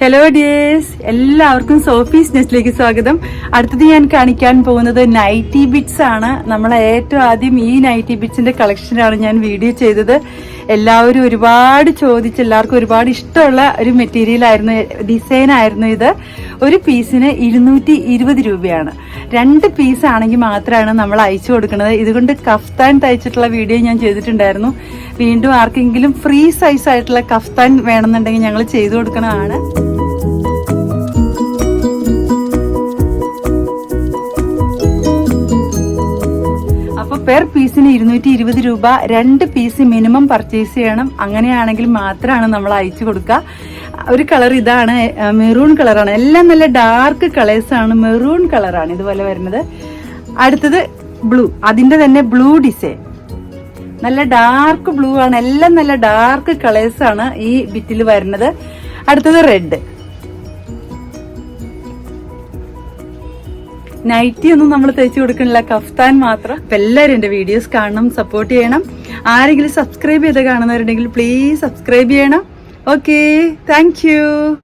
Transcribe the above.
Hello dears എല്ലാവർക്കും Sophie's നെസ്റ്റിലേക്ക് സ്വാഗതം. അടുത്തത് ഞാൻ കാണിക്കാൻ പോകുന്നത് നൈറ്റി ബിറ്റ്സ് ആണ്. നമ്മൾ ഏറ്റവും ആദ്യം ഈ നൈറ്റി ബിറ്റ്സിന്റെ കളക്ഷനാണ് ഞാൻ വീഡിയോ ചെയ്തത്. എല്ലാവരും ഒരുപാട് ചോദിച്ച് എല്ലാവർക്കും ഒരുപാട് ഇഷ്ടമുള്ള ഒരു മെറ്റീരിയൽ ആയിരുന്നു ഡിസൈൻ ആയിരുന്നു ഇത്. ഒരു പീസിന് ഇരുന്നൂറ്റി ഇരുപത് രൂപയാണ്. രണ്ട് പീസ് ആണെങ്കിൽ മാത്രമാണ് നമ്മൾ അയച്ചു കൊടുക്കുന്നത്. ഇതുകൊണ്ട് കഫ്താൻ തയ്ച്ചിട്ടുള്ള വീഡിയോ ഞാൻ ചെയ്തിട്ടുണ്ടായിരുന്നു. വീണ്ടും ആർക്കെങ്കിലും ഫ്രീ സൈസ് ആയിട്ടുള്ള കഫ്താൻ വേണമെന്നുണ്ടെങ്കിൽ ഞങ്ങൾ ചെയ്തു കൊടുക്കുന്നതാണ് പെർ പീസിന് ഇരുന്നൂറ്റി ഇരുപത് രൂപ. രണ്ട് പീസ് മിനിമം പർച്ചേസ് ചെയ്യണം. അങ്ങനെയാണെങ്കിൽ മാത്രമാണ് നമ്മൾ അയച്ചു കൊടുക്കുക. ഒരു കളർ ഇതാണ് മെറൂൺ കളറാണ്. എല്ലാം നല്ല ഡാർക്ക് കളേഴ്സ് ആണ് മെറൂൺ കളറാണ് ഇതുപോലെ വരുന്നത്. അടുത്തത് ബ്ലൂ അതിന്റെ തന്നെ ബ്ലൂ ഡിസൈൻ. നല്ല ഡാർക്ക് ബ്ലൂ ആണ് എല്ലാം നല്ല ഡാർക്ക് കളേഴ്സ് ആണ് ഈ ബിറ്റിൽ വരുന്നത്. അടുത്തത് റെഡ് നൈറ്റി ഒന്നും നമ്മൾ തയ്ച്ചു കൊടുക്കണില്ല കഫ്താൻ മാത്രം. അപ്പൊ എല്ലാവരും എന്റെ വീഡിയോസ് കാണണം സപ്പോർട്ട് ചെയ്യണം. ആരെങ്കിലും സബ്സ്ക്രൈബ് ചെയ്ത് കാണുന്നവരുണ്ടെങ്കിൽ പ്ലീസ് സബ്സ്ക്രൈബ് ചെയ്യണം. Okay thank